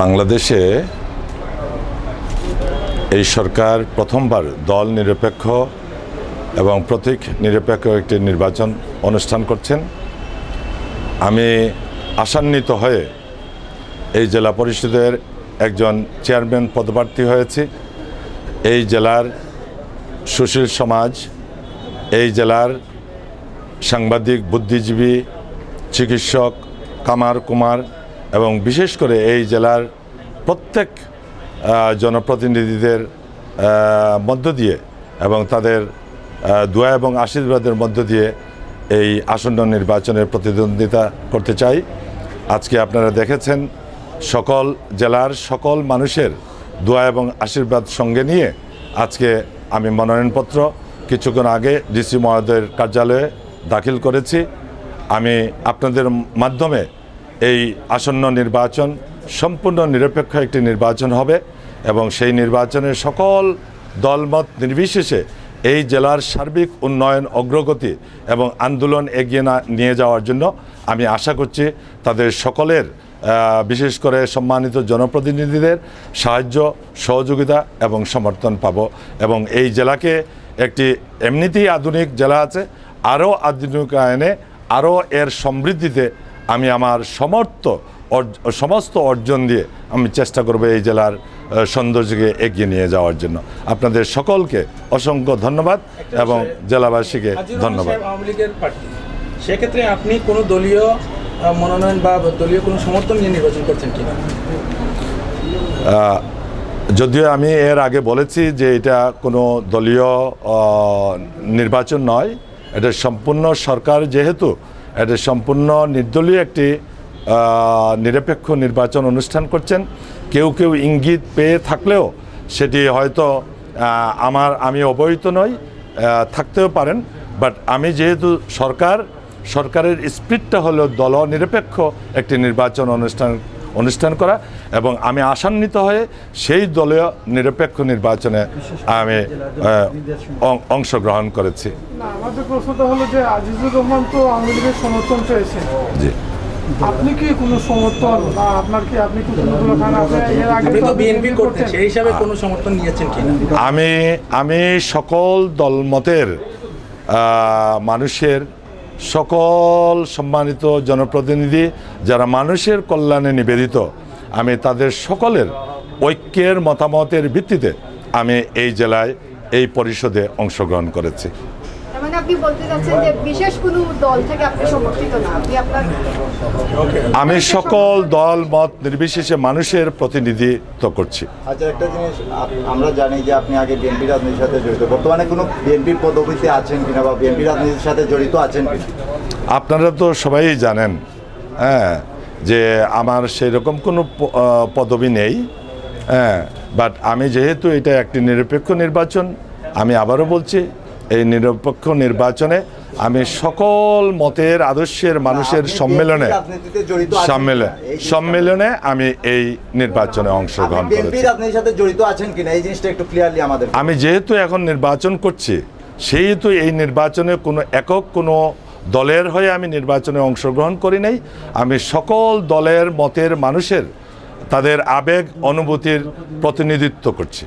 বাংলাদেশে এই সরকার প্রথমবার দল নিরপেক্ষ এবং প্রতীক নিরপেক্ষ একটি নির্বাচন অনুষ্ঠান করছেন। আমি আশান্বিত হয়ে এই জেলা পরিষদের একজন চেয়ারম্যান পদপ্রার্থী হয়েছি। এই জেলার সুশীল সমাজ, এই জেলার সাংবাদিক, বুদ্ধিজীবী, চিকিৎসক কামার কুমার এবং বিশেষ করে এই জেলার প্রত্যেক জনপ্রতিনিধিদের মধ্য দিয়ে এবং তাদের দোয়া এবং আশীর্বাদের মধ্য দিয়ে এই আসন্ন নির্বাচনের প্রতিদ্বন্দ্বিতা করতে চাই। আজকে আপনারা দেখেছেন সকল জেলার সকল মানুষের দোয়া এবং আশীর্বাদ সঙ্গে নিয়ে আজকে আমি মনোনয়নপত্র কিছুক্ষণ আগে ডিসি মহোদয়ের কার্যালয়ে দাখিল করেছি। আমি আপনাদের মাধ্যমে এই আসন্ন নির্বাচন সম্পূর্ণ নিরপেক্ষ একটি নির্বাচন হবে এবং সেই নির্বাচনের সকল দলমত নির্বিশেষে এই জেলার সার্বিক উন্নয়ন, অগ্রগতি এবং আন্দোলন এগিয়ে না, নিয়ে যাওয়ার জন্য আমি আশা করছি তাদের সকলের বিশেষ করে সম্মানিত জনপ্রতিনিধিদের সাহায্য, সহযোগিতা এবং সমর্থন পাব এবং এই জেলাকে একটি এমনিতেই আধুনিক জেলা আছে, আরও আধুনিকায়নে, আরও এর সমৃদ্ধিতে আমি আমার সমর্থ সমস্ত অর্জন দিয়ে আমি চেষ্টা করব এই জেলার সৌন্দর্যকে এগিয়ে নিয়ে যাওয়ার জন্য। আপনাদের সকলকে অসংখ্য ধন্যবাদ এবং জেলাবাসীকে ধন্যবাদ। আওয়ামী লীগের প্রার্থী। সেক্ষেত্রে আপনি কোনো দলীয় মনোনয়ন বা দলীয় কোনো সমর্থন নিয়ে নির্বাচন করছেন কিনা? যদিও আমি এর আগে বলেছি যে এটা কোনো দলীয় নির্বাচন নয় এটা সম্পূর্ণ সরকার যেহেতু এটা সম্পূর্ণ নির্দলীয় একটি নিরপেক্ষ নির্বাচন অনুষ্ঠান করছেন। কেউ কেউ ইঙ্গিত পেয়ে থাকলেও সেটি হয়তো আমার, আমি অবহিত নই থাকতেও পারেন। বাট আমি যেহেতু সরকার, সরকারের স্পিডটা হলো দল নিরপেক্ষ একটি নির্বাচন অনুষ্ঠান অনুষ্ঠান করা এবং আমি আশান্বিত হয়ে সেই দলীয় নিরপেক্ষ নির্বাচনে আমি অংশগ্রহণ করেছি। আমাদের প্রশ্নটা হলো যে আজিজুর রহমান তো আওয়ামী লীগের সমর্থন পেয়েছেন জি। আপনি কি কোনো সমর্থন বা আপনার কি আপনি কি কোনো কোনো কারণ আপনি এর আগে তো তো বিএনপি BNP সেই হিসাবে কোনো সমর্থন নিয়েছেন কিনা? আমি আমি সকল দলমতের মানুষের সকল সম্মানিত জনপ্রতিনিধি যারা মানুষের কল্যাণে নিবেদিত, আমি তাদের সকলের ঐক্যের মতামতের ভিত্তিতে আমি এই জেলায় এই পরিষদে অংশগ্রহণ করেছি। আপনি বলতে চাচ্ছেন যে বিশেষ কোনো দল থেকে আপনি সমর্থিত না? আপনি আপনার আমি সকল দল মত নির্বিশেষে মানুষের প্রতিনিধিত্ব করছি। আচ্ছা একটা জিনিস আপ- আমরা জানি যে আপনি আগে বিএনপি রাজনীতির সাথে জড়িত। বর্তমানে কোনো বিএনপির পদবিতে আছেন কিনা বা বিএনপি রাজনীতির সাথে জড়িত আছেন কিনা? আপনারা তো সবাই জানেন হ্যাঁ যে আমার সেই রকম কোনো প- আহ, পদবি নেই হ্যাঁ বাট আমি যেহেতু এটা একটি নিরপেক্ষ নির্বাচন আমি আবারও বলছি এই নিরপেক্ষ নির্বাচনে আমি সকল মতের আদর্শের মানুষের সম্মেলনে সম্মেলনে সম্মেলনে আমি এই নির্বাচনে অংশগ্রহণ করেছি। আমাদের আমি যেহেতু এখন নির্বাচন করছি সেহেতু এই নির্বাচনে কোনো একক কোনো দলের হয়ে আমি নির্বাচনে অংশগ্রহণ করি নাই। আমি সকল দলের মতের মানুষের তাদের আবেগ অনুভূতির প্রতিনিধিত্ব করছি।